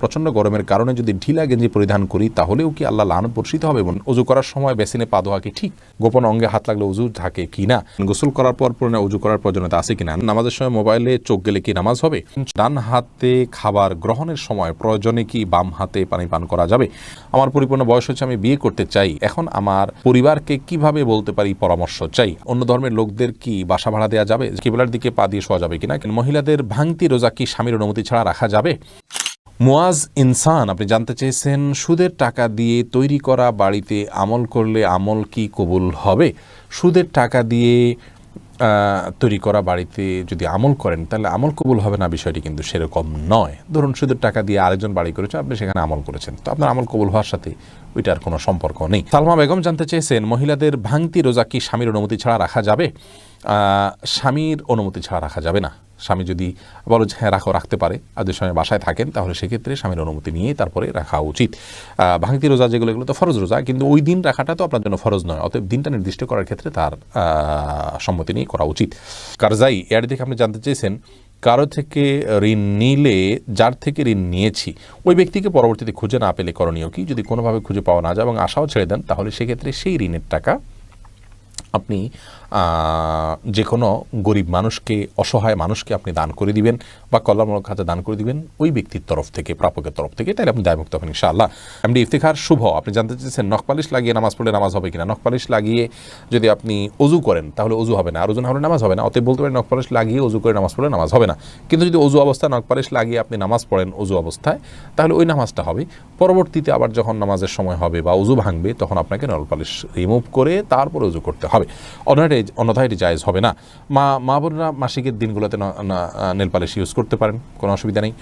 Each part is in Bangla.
প্রচণ্ড গরমের কারণে যদি ঢিলা গেঞ্জি পরিধান করি, তাহলেও কি আল্লাহ লান বর্ষিত হবে এবং উজু করার সময় বেসিনে পা ধোয়া কি ঠিক? গোপন অঙ্গে হাত লাগলে উজু থাকে কি না? গোসল করার পর পরে উজু করার প্রয়োজনীয়তা আছে কিনা নামাজের সময় মোবাইলে চোখ গেলে কি নামাজ হবে? ডান হাতে খাবার গ্রহণের সময় প্রয়োজনে কি বাম হাতে পানি পান করা যাবে? আমার পরিপূর্ণ বয়স হচ্ছে আমি বিয়ে করতে চাই। এখন আমার পরিবারকে কীভাবে বলতে পারি পরামর্শ চাই? অন্য ধর্মের লোকদের কি বাসা ভাড়া দেওয়া যাবে? কেবলার দিকে পা দিয়ে শোয়া যাবে কিনা মহিলাদের ভাঙতি রোজা কি স্বামীর অনুমতি ছাড়া রাখা যাবে? মুয়াজ ইনসান, আপনি জানতে চেয়েছেন, সুদের টাকা দিয়ে তৈরি করা বাড়িতে আমল করলে আমল কি কবুল হবে? সুদের টাকা দিয়ে তৈরি করা বাড়িতে যদি আমল করেন, তাহলে আমল কবুল হবে না বিষয়টি কিন্তু সেরকম নয়। ধরুন সুদের টাকা দিয়ে আরেকজন বাড়ি করেছে, আপনি সেখানে আমল করেছেন। তো আপনার আমল কবুল হওয়ার সাথে ওইটার কোনো সম্পর্ক নেই। সালমা বেগম জানতে চেয়েছেন, মহিলাদের ভাঙতি রোজা কি স্বামীর অনুমতি ছাড়া রাখা যাবে? স্বামীর অনুমতি ছাড়া রাখা যাবে না। স্বামী যদি বলো যে হ্যাঁ রাখো, রাখতে পারে। আর যদি স্বামী বাসায় থাকেন, তাহলে সেক্ষেত্রে স্বামীর অনুমতি নিয়ে তারপরে রাখা উচিত। ভাঙতি রোজা যেগুলো, এগুলো তো ফরজ রোজা, কিন্তু ওই দিন রাখাটা তো আপনার জন্য ফরজ নয়, অতএব দিনটা নির্দিষ্ট করার ক্ষেত্রে তার সম্মতি নিয়ে করা উচিত। কারজাই, এর দিকে আপনি জানতে চেয়েছেন, কারও থেকে ঋণ নিলে, যার থেকে ঋণ নিয়েছি, ওই ব্যক্তিকে পরবর্তীতে খুঁজে না পেলে করণীয় কি? যদি কোনোভাবে খুঁজে পাওয়া না যায় এবং আশাও ছেড়ে দেন, তাহলে সেক্ষেত্রে সেই ঋণের টাকা আপনি যে কোনো গরিব মানুষকে, অসহায় মানুষকে আপনি দান করে দিবেন বা কল্যাণমূলক খাতে দান করে দিবেন, ওই ব্যক্তির তরফ থেকে, প্রাপকের তরফ থেকে, তাহলে আপনি দায়মুক্ত হবেন ইনশাআল্লাহ। এমনি ইফতিখার, শুভ। আপনি জানতে চেয়েছেন নখপালিশ লাগিয়ে নামাজ পড়লে নামাজ হবে কিনা? নখপালিশ লাগিয়ে যদি আপনি অজু করেন, তাহলে অজু হবে না। আর ওজু না হলে নামাজ হবে না। অতএব বলতে পারেন নখপালিশ লাগিয়ে অজু করে নামাজ পড়লে নামাজ হবে না। কিন্তু যদি অজু অবস্থায় নখপালিশ লাগিয়ে আপনি নামাজ পড়েন অজু অবস্থায়, তাহলে ওই নামাজটা হবে। পরবর্তীতে আবার যখন নামাজের সময় হবে বা উজু ভাঙবে, তখন আপনাকে নলপালিশ রিমুভ করে তারপরে উজু করতে হবে। অন্যটা অন্যথায় এটি জায়েজ হবে না। মা মা বোনরা মাসিকের দিনগুলোতে নেল পালিশ ইউজ করতে পারেন, কোনো অসুবিধা নেই।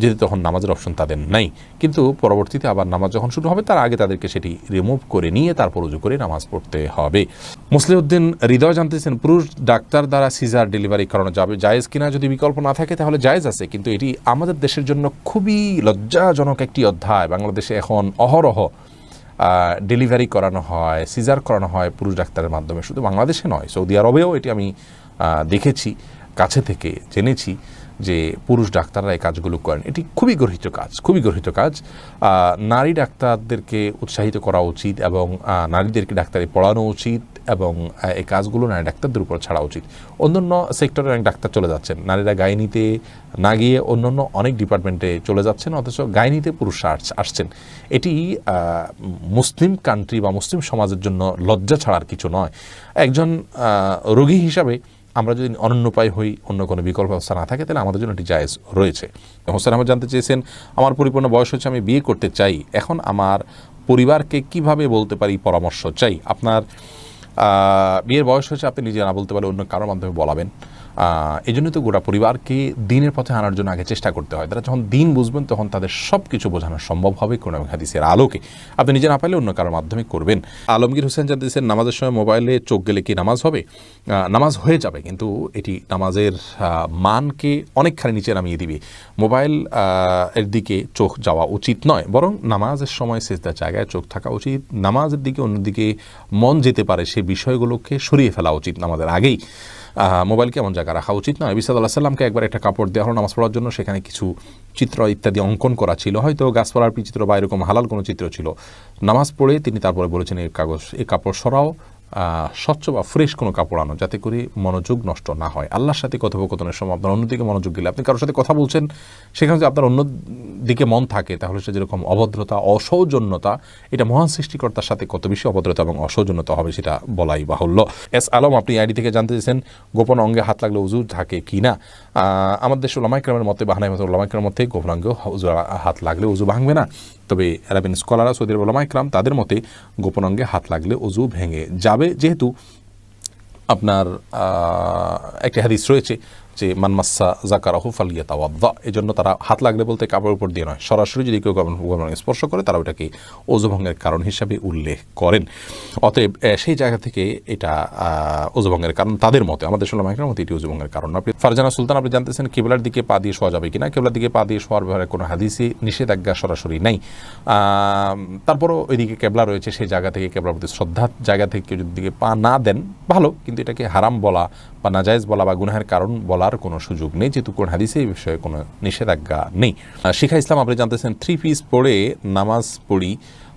যেহেতু তখন নামাজের অপশন তাদের নাই। কিন্তু পরবর্তীতে আবার নামাজ যখন শুরু হবে, তার আগে তাদেরকে সেটি রিমুভ করে নিয়ে তারপর উজু করে নামাজ পড়তে হবে। মুসলিউদ্দিন হৃদয় জানতেছেন, পুরুষ ডাক্তার দ্বারা সিজার ডেলিভারি করানো যাবে। জায়েজ কিনা যদি বিকল্প না থাকে, তাহলে জায়েজ আছে। কিন্তু এটি আমাদের দেশের জন্য খুবই লজ্জাজনক একটি অধ্যায়। বাংলাদেশে এখন অহরহ ডেলিভারি করানো হয় সিজার করানো হয় পুরুষ ডাক্তারের মাধ্যমে। শুধু বাংলাদেশে নয়, সৌদি আরবেও এটি আমি দেখেছি, কাছে থেকে জেনেছি যে পুরুষ ডাক্তাররা এই কাজগুলো করেন। এটি খুবই গর্হিত কাজ, খুবই গর্হিত কাজ। নারী ডাক্তারদেরকে উৎসাহিত করা উচিত এবং নারীদেরকে ডাক্তারি পড়ানো উচিত। এবং এই কাজগুলো নারী ডাক্তারদের উপর ছাড়া উচিত। অন্যান্য সেক্টরে অনেক ডাক্তার চলে যাচ্ছেন। নারীরা গাইনিতে না গিয়ে অন্যান্য অনেক ডিপার্টমেন্টে চলে যাচ্ছেন, অথচ গাইনিতে পুরুষরা আস- আসছেন। এটি মুসলিম কান্ট্রি বা মুসলিম সমাজের জন্য লজ্জা ছাড়ার কিছু নয়। একজন রোগী হিসাবে আমরা যদি অনন্যপায় হই, অন্য কোনো বিকল্প ব্যবস্থা না থাকে, তাহলে আমাদের জন্য এটি জায়েজ রয়েছে। হোসেন আহমদ জানতে চেয়েছেন, আমার পরিপূর্ণ বয়স হচ্ছে আমি বিয়ে করতে চাই। এখন আমার পরিবারকে কীভাবে বলতে পারি পরামর্শ চাই? আপনার বিয়ের বয়স হয়েছে আপনি নিজে না বলতে পারলে অন্য কারোর মাধ্যমে বলাবেন। এই জন্য তো গোটা পরিবারকে দিনের পথে আনার জন্য আগে চেষ্টা করতে হয়। তারা যখন দিন বুঝবেন, তখন তাদের সব কিছু বোঝানো সম্ভব হবে কোনো হাদিসের আলোকে। আপনি নিজে না পাইলে অন্য কারোর মাধ্যমে করবেন। আলমগীর হোসেন জানতেছেন নামাজের সময় মোবাইলে চোখ গেলে কি নামাজ হবে? নামাজ হয়ে যাবে, কিন্তু এটি নামাজের মানকে অনেকখানি নিচে নামিয়ে দিবে। মোবাইল এর দিকে চোখ যাওয়া উচিত নয়, বরং নামাজের সময় সেজদার জায়গায় চোখ থাকা উচিত। নামাজের দিকে অন্যদিকে মন যেতে পারে সে বিষয়গুলোকে সরিয়ে ফেলা উচিত নামাজের আগেই। মোবাইলকে কেমন জায়গায় রাখা উচিত নয় বিসাদ আল্লাহ সাল্লামকে একবার একটা কাপড় দেওয়া হলো নামাজ পড়ার জন্য, সেখানে কিছু চিত্র ইত্যাদি অঙ্কন করা ছিল। হয়তো গাছপালার চিত্র বা এরকম হালাল কোনো চিত্র ছিল। নামাজ পড়ে তিনি তারপরে বলেছেন এই কাগজ এই কাপড় সরাও। স্বচ্ছ বা ফ্রেশ কোনো কাপড় আনো, যাতে করে মনোযোগ নষ্ট না হয়। আল্লাহর সাথে কথোপকথনের সময় আপনার অন্যদিকে মনোযোগ দিলে। আপনি কারোর সাথে কথা বলছেন, সেখানে যদি আপনার অন্য দিকে মন থাকে, তাহলে সে যেরকম অভদ্রতা, অসৌজন্যতা, এটা মহান সৃষ্টিকর্তার সাথে কত বেশি অভদ্রতা এবং অসৌজন্যতা হবে সেটা বলাই বাহুল্য। এস আলম, আপনি আইডি থেকে জানতে চেয়েছেন গোপন অঙ্গে হাত লাগলে উজু থাকে কি না? আমাদের দেশের ওলামাইক্রামের মতে বাহানাই মতো ওলামাইক্রামের মতে গোপন অঙ্গে হাত লাগলে উজু ভাঙবে না। তবে অ্যারাবিন স্কলাররা সৌদি আরব ওলামাইকরাম তাদের মতে গোপন অঙ্গে হাত লাগলে অজু ভেঙে যাবে। যেহেতু আপনার একটি হাদিস রয়েছে যে মানমাসা জাকারাহু ফালিয়া তাওয়াদ্দা এই জন্য তারা হাত লাগলে বলতে কাপড়ের উপর দিয়ে নয়। সরাসরি যদি কেউ গরম স্পর্শ করে তারা ওটাকে ওজভঙ্গের কারণ হিসাবে উল্লেখ করেন। অতএব সেই জায়গা থেকে এটা আহ, ওজভঙ্গের কারণ তাদের মতে আমাদের সোলাম একরার মতে এটি ওজভঙ্গের কারণ। আপনি ফারজানা সুলতান আপনি জানতেছেন কেবলার দিকে পা দিয়ে শোয়া যাবে কিনা? কেবলার দিকে পা দিয়ে শোয়ার ব্যাপারে কোনো হাদিসি নিষেধাজ্ঞা সরাসরি নাই। তারপরও ওইদিকে কেবলা রয়েছে সেই জায়গা থেকে কেবলার প্রতি শ্রদ্ধার জায়গা থেকে কেউ যদি দিকে পা না দেন ভালো। কিন্তু এটাকে হারাম বলা বা নাজায়জ বলা বা গুনাহের কারণ বলার কোনো সুযোগ নেই, যেহেতু কোন হাদিসে এই বিষয়ে কোনো নিষেধাজ্ঞা নেই। শিখা ইসলাম আপনি জানতেছেন থ্রি পিস পড়ে নামাজ পড়ি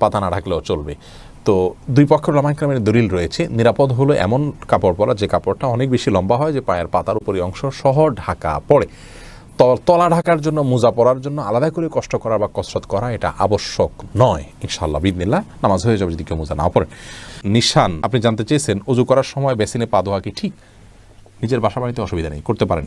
পাতা না ঢাকলেও চলবে। তো দুই পক্ষের ওলামা ইকরামের দলিল রয়েছে। নিরাপদ হলো এমন কাপড় পরা, যে কাপড়টা অনেক বেশি লম্বা হয়, যে পায়ের পাতার উপরই অংশ সহ ঢাকা পড়ে। তলা ঢাকার জন্য, মোজা পরার জন্য আলাদা করে কষ্ট করা বা কসরত করা এটা আবশ্যক নয়। ইনশাল্লাহ বিদিনিল্লা নামাজ হয়ে যাবে যদি কেউ মোজা না পড়েন নিশান, আপনি জানতে চেয়েছেন অজু করার সময় বেসিনে পা ধোয়া কি ঠিক? নিজের বাসা বাড়িতে অসুবিধা নেই, করতে পারেন।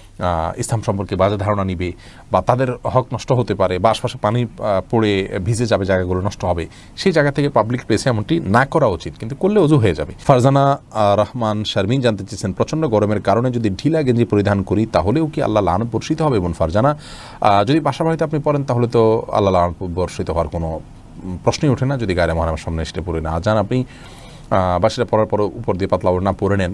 ইসলাম সম্পর্কে বাজে ধারণা নিবে বা তাদের হক নষ্ট হতে পারে বা আশপাশে পানি পড়ে ভিজে যাবে জায়গাগুলো নষ্ট হবে সেই জায়গা থেকে পাবলিক প্লেসে এমনটি না করা উচিত কিন্তু করলে অজু হয়ে যাবে। ফারজানা রহমান শারমিন জানতে চেয়েছেন প্রচণ্ড গরমের কারণে যদি ঢিলা গেঞ্জি পরিধান করি তাহলেও কি আল্লাহ লান বর্ষিত হবে এবং ফারজানা? যদি বাসা বাড়িতে আপনি পড়েন তাহলে তো আল্লাহ লান বর্ষিত হওয়ার কোনো প্রশ্নই ওঠে না। যদি গায়ে মহারামের সামনে এসে পড়ে না যান আপনি আহ, বা সেটা পরার পর উপর দিয়ে পাতলা না পরে নেন।